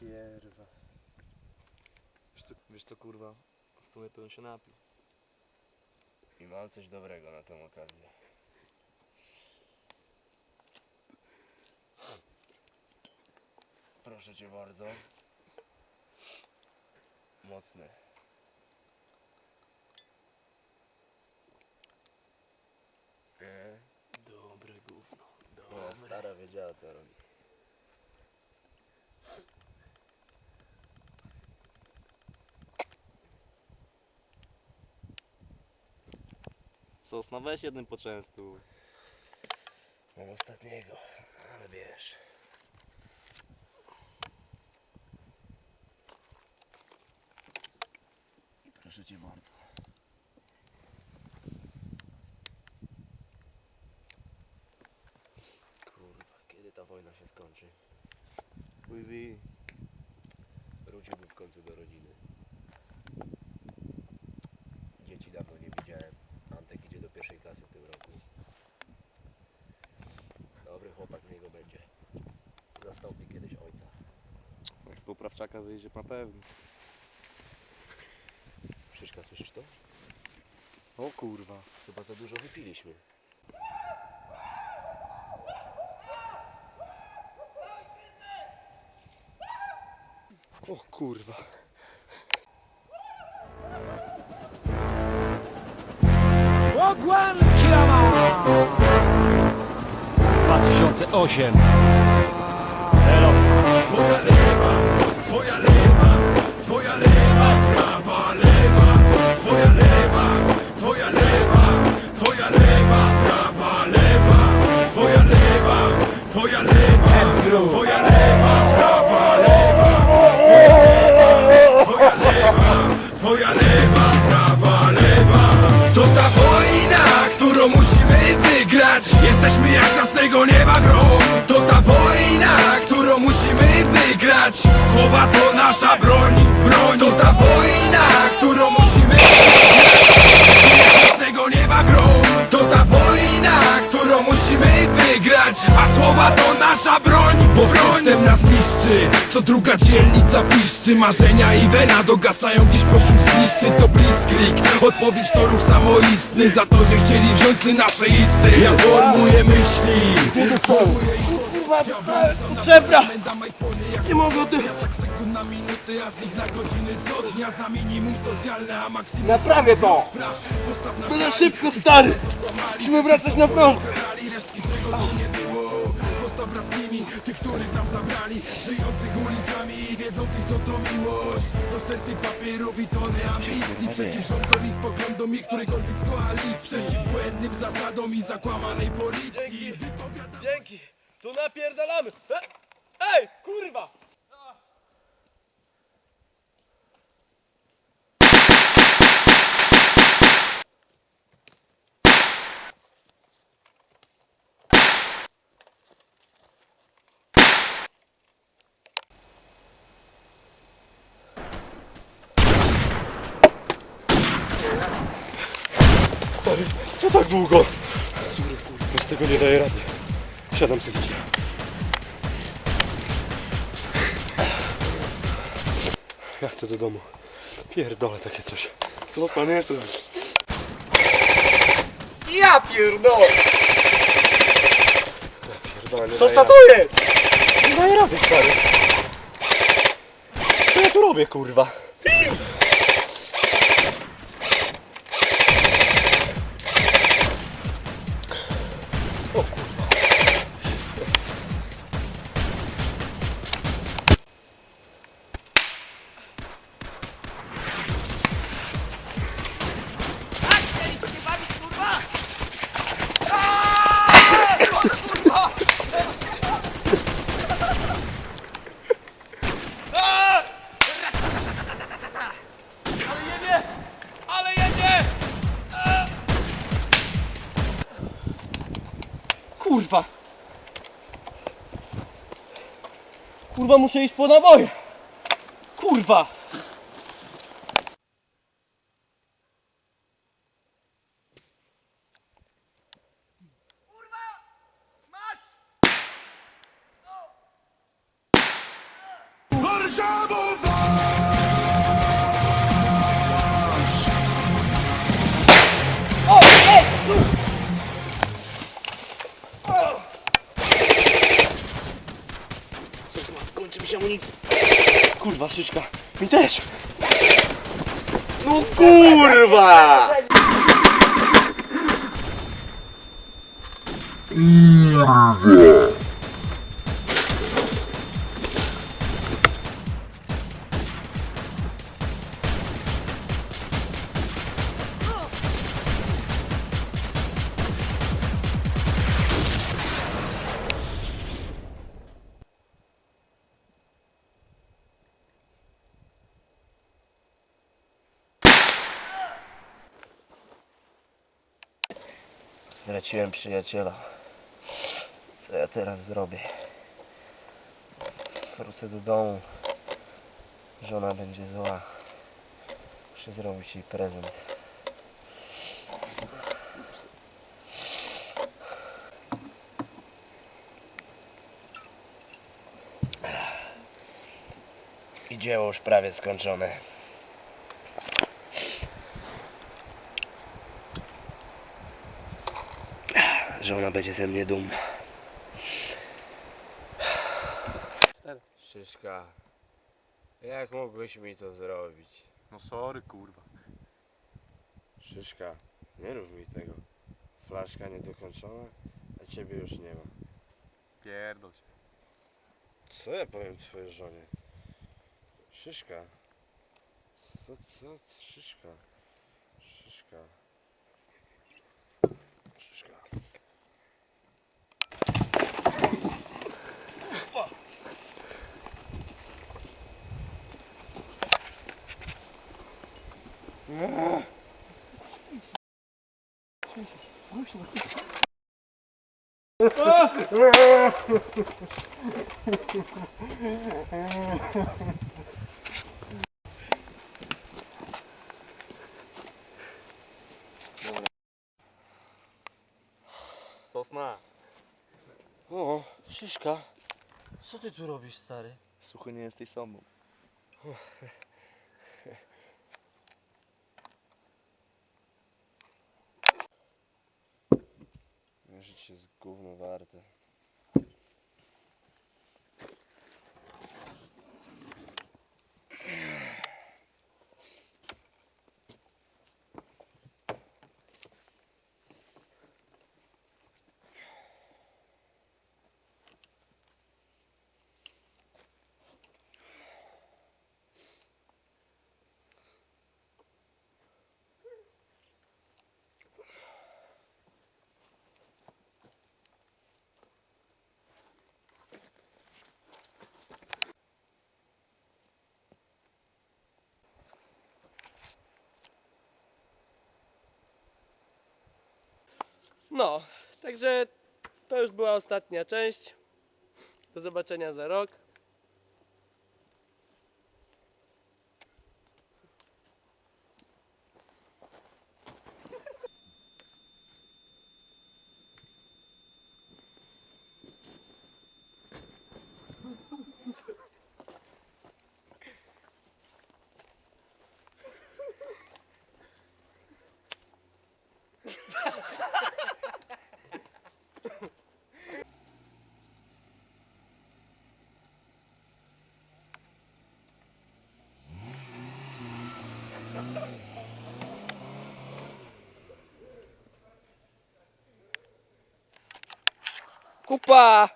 Kierwa. Wiesz co, wiesz co kurwa? W sumie to on się napił. I mam coś dobrego na tę okazję. Proszę cię bardzo. Mocny. Nie? Dobre gówno. Moja Dobre. stara wiedziała co robi. Sosna weź jednym poczęstuj. Mam ostatniego, ale wiesz. Proszę cię bardzo. Kurwa, kiedy ta wojna się skończy? Wróciłbym w końcu do rodziny. Poprawczaka wyjdzie na pewno. Szyszka, słyszysz to? O kurwa. Chyba za dużo wypiliśmy. O kurwa. Ogłan Kirama 2008 Twoja lewa, prawa, lewa To ta wojna, którą musimy wygrać. Jesteśmy jak jasnego nieba grom. To ta wojna, którą musimy wygrać. Słowa to nasza broń, broń. To ta wojna, którą musimy wygrać. Jak jasnego nieba grom. To ta wojna, którą musimy wygrać. A słowa to nasza broń, bo system nas niszczy Co druga dzielnica piszczy Marzenia i wena dogasają gdzieś pośród zniszczy To blitzkrieg, odpowiedź to ruch samoistny Za to, że chcieli wziąć nasze isty Ja formuję myśli Formuję Potrzebna! Nie mogę o tym. tak na minuty, a z nich na godziny co dnia Za minimum socjalne, a maksimum Naprawię to! Byle szybko stary! Musimy wracać na front! Wraz z nimi, tych, których nam zabrali Żyjących ulicami i wiedzących co to miłość To sterty papierów i tony ambicji Przeciw rządom ich poglądom i którejkolwiek z koalicji Przeciw błędnym zasadom i zakłamanej policji Dzięki! Tu napierdalamy! E, Ej, kurwa! Co tak długo? Sorry, kurwa, z tego nie daję rady. Siadam sobie gdzieś. Ja chcę do domu. Pierdolę takie coś. Sosna nie jest Ja pierdolę! Pierdolę, nie Sosna daję rady. jest! Nie daję rady, stary. Co ja tu robię, kurwa? Kurwa! Kurwa, muszę iść po naboje! Kurwa! zahamować Kurwa, szyszka. Mi też. No kurwa! Straciłem przyjaciela. Co ja teraz zrobię? Wrócę do domu. Żona będzie zła. Muszę zrobić jej prezent. I dzieło już prawie skończone. Żona będzie ze mnie dumna. Szyszka, jak mogłeś mi to zrobić? No sorry, kurwa. Szyszka, nie rób mi tego. Flaszka niedokończona, a ciebie już nie ma. Pierdol się. Co ja powiem twojej żonie? Szyszka. Co, co? Szyszka. Szyszka. Sosna. O, Szyszka. Co ty tu robisz, stary? Suchy nie jesteś sobą. Gówno warte. No, także to już była ostatnia część. Do zobaczenia za rok. culpa.